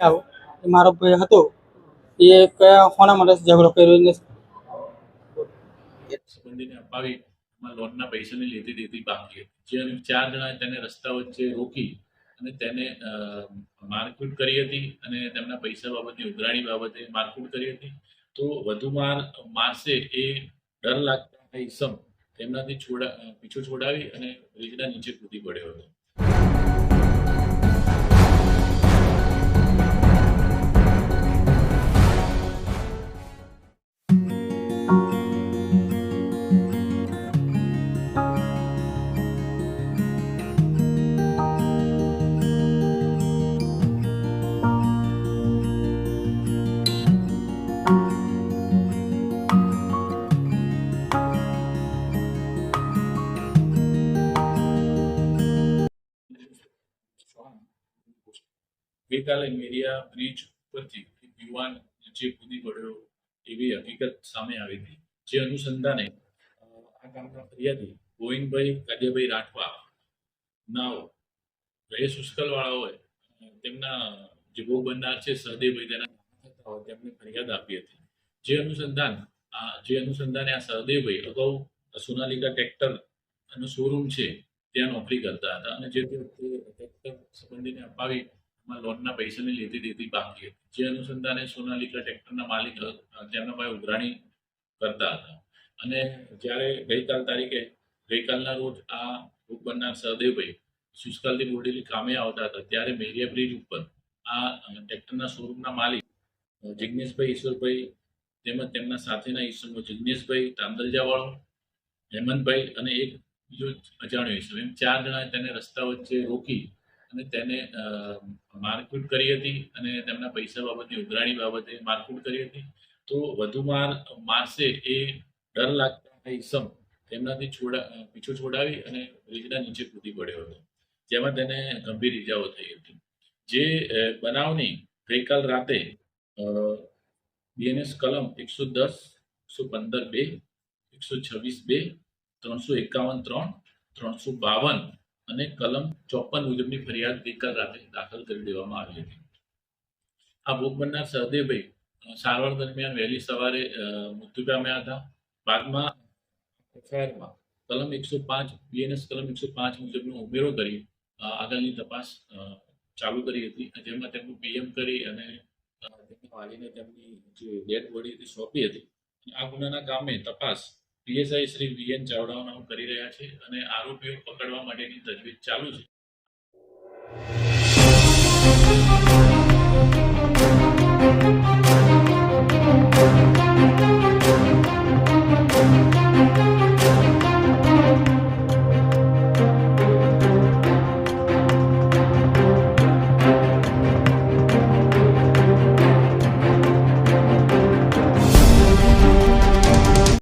આવ્યો મારો ભાઈ હતો. એ કયા કોના માટે ઝઘડો કર્યો એને? સંબંધીને અપાવી એમાં લોનના દેતી બાકી જે ચાર જણા તેને રસ્તા વચ્ચે રોકી અને તેને અ, કરી હતી અને તેમના પૈસા બાબતે ઉઘરાણી બાબતે મારકૂટ કરી હતી. તો વધુ માર મારશે એ ડર લાગતા ઈસમ તેમનાથી છોડા પીછો છોડાવી અને બ્રિજના નીચે કૂદી પડ્યો હતો. ગઈકાલે મેરિયા બ્રિજ ઉપરથી યુવાન જે કૂદી પડ્યો એવી હકીકત સામે આવી હતી. જે અનુસંધાને આ કામના ફરિયાદી ગોવિંદભાઈ કાજેભાઈ રાઠવા નાવ રહીશ ઉશ્કલવાળાઓએ તેમના જે ભોગ બનનાર છે સહદેવભાઈ તેના હોય તેમને ફરિયાદ આપી હતી. જે અનુસંધાન, આ, જે અનુસંધાને આ સહદેવભાઈ અગાઉ સોનાલિકા ટ્રેક્ટર નો શોરૂમ છે, ત્યાં નોકરી કરતા હતા અને જે તે ટ્રેક્ટર સંબંધીને અપાવી એમાં લોનના પૈસાની લેતી દેતી બાકી હતી. જે અનુસંધાને સોનાલિકા ટ્રેક્ટરના માલિક તેમના પાસે ઉઘરાણી કરતા હતા. અને જ્યારે ગઈકાલ તારીખે, ગઈકાલના રોજ આ ભોગ બનનાર સહદેવભાઈ સુસ્કાલથી બોરડેલી કામે આવતા હતા, ત્યારે મેરિયા બ્રિજ ઉપર આ ટ્રેક્ટરના શોરૂમના માલિક જિજ્ઞેશભાઈ ઈશ્વરભાઈ તેમજ તેમના સાથેના ઈસમો જિગ્નેશભાઈ તાંદલજાવાળો, હેમંતભાઈ અને એક બીજો અજાણ્યો ઈસમ એમ ચાર જણા તેને રસ્તા વચ્ચે રોકી અને તેને મારકૂટ કરી હતી અને તેમના પૈસા બાબતે, ઉઘરાણી બાબતે મારકૂટ કરી હતી. તો વધુ માર, મારશે એ ડર લાગતા ઈસમ તેમનાથી છોડા, પીછો છોડાવી અને બ્રિજના નીચે કૂદી પડ્યો હતો, જેમાં તેને ગંભીર ઈજાઓ થઈ હતી. જે બનાવની ગઈકાલ રાતે બીએનએસ કલમ એકસો દસ, એકસો પંદર બે, એકસો છવ્વીસ બે, ત્રણસો એકાવન ત્રણ, ત્રણસો બાવન અને કલમ ચોપન મુજબની ફરિયાદ ગઈકાલ રાતે દાખલ કરી દેવામાં આવી હતી. આ ભોગ બનનાર સહદેવભાઈ સારવાર દરમિયાન વહેલી સવારે મૃત્યુ પામ્યા હતા. બાદમાં એફઆઈઆરમાં કલમ એકસો પાંચ બીએનએસ કલમ એકસો પાંચ મુજબનો ઉમેરો કરી આગળની તપાસ ચાલુ કરી હતી. જેમાં તેમનું પીએમ કરી અને તેમના વાલીને તેમની જે ડેડ બોડી હતી સોંપી હતી. આ ગુનાના કામે તપાસ પીએસઆઈ શ્રી વીએન ચાવડાઓ નામ કરી રહ્યા છે અને આરોપીઓ પકડવા માટેની તજવીજ ચાલુ છે.